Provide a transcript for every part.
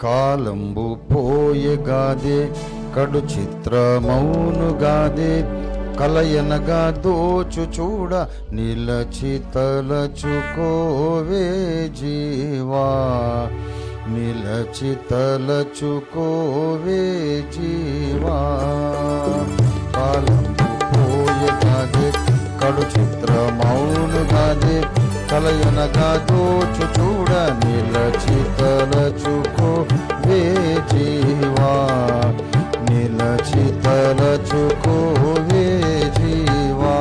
కాలంబు పోయగాదే కడు చిత్రమౌనుగాదే కలయనగా దోచు చూడ నిలచి తలచుకోవే జీవా. నిలచి తలచుకోవే జీ కలయనగా దోచు చూడ నిలచి తలచుకో వే జీవా. నిలచి తలచుకో వే జీవా.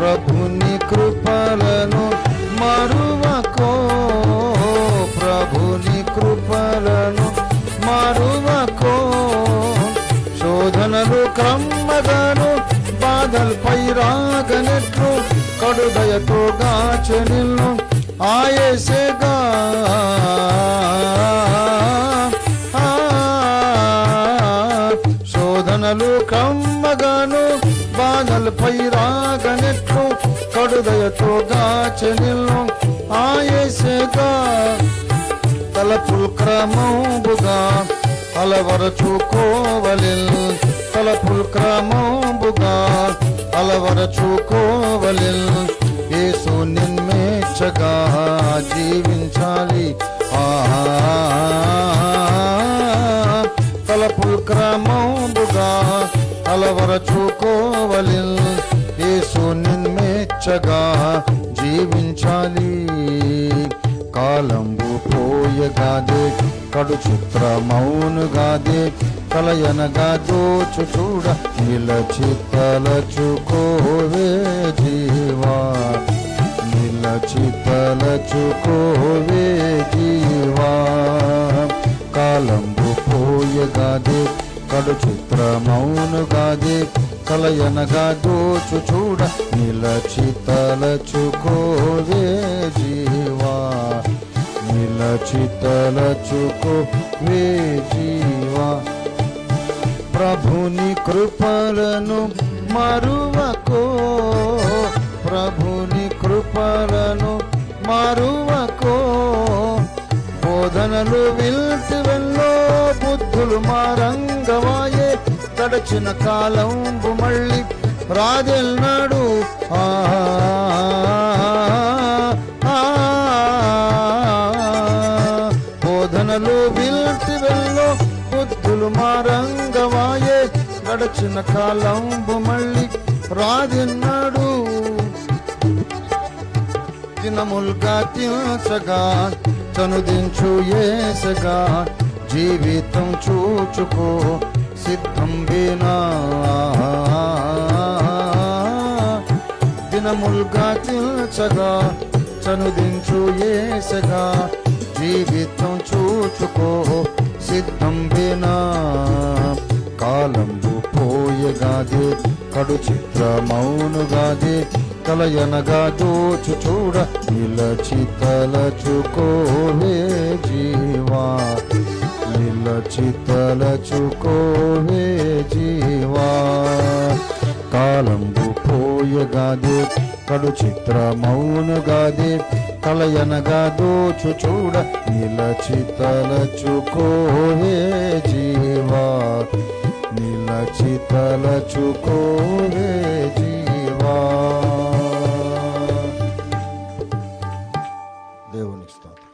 ప్రభుని కృపలను మరువకో. ప్రభుని కృపలను మరువకో. శోధనలు క్రమ్మగాను బాధల్పై రాగనెట్లు కడుదయతో గాచె నిన్ను ఆయసేగా. శోధనలు కమ్మగాను బాధలపై రాగనెట్లు కడుదయతో గాచె నిన్ను ఆయసేగా. తలపుల్ క్రమంబుగా అలవరచుకోవలి తలపుల్ క్రమంబుగా అలవరచుకోవలిల్ యేసు నిన్మేచ్చగా జీవించాలి. తలపు తలపుల్ క్రమంబుగా అలవరచుకోవలిల్ యేసు నిన్మేచ్చగా జీవించాలి. కాలంబు పోయగాదే కడు చిత్రమౌనుగాదే కలయనగా చూచు చూడ నిలచి తలచుకోవే జీవా. నిలచి తలచుకోవే జీవా. కాలంబు పోయగాదే కడు చిత్రమౌనుగాదే కలయనగా దోచు చూడ నిలచి తలచుకోవే జీవా. నిలచి తలచుకో వే జీవా. ప్రభుని కృపలను మరువకో ప్రభుని కృపలను మరువకో బోధనలు విల్టి వెళ్ళో బుద్ధులు మారంగవాయే గడచిన కాలం మళ్ళీ రాదెల్నాడు ఆ ఆ, బోధనలు విల్టి వెళ్ళో బుద్ధులు మారంగ గడచిన కాలంబు మళ్ళీ రాదెన్నాడు దినములుగా తీర్చగా చనుదించు ఏసగా జీవితం చూచుకో సిద్ధం వినా దినములుగా తీర్చగా చనుదించు ఏసగా జీవితం చూచుకో సిద్ధం వినా కాలం పోయగాదే కడు చిత్రమౌనుగాదే కలయనగా దోచు చూడ నిలచి తలచుకోవే జీవా. నిలచి తలచుకోవే జీవా. కాలంబు పోయగాదే కడు చిత్ర చిత్రమౌనుగాదే కలయనగా దోచు చూడ నిలచి తలచుకోవే జీవా. నిలచి తలచుకోవే జీవా. దేవునికి స్తోత్రం.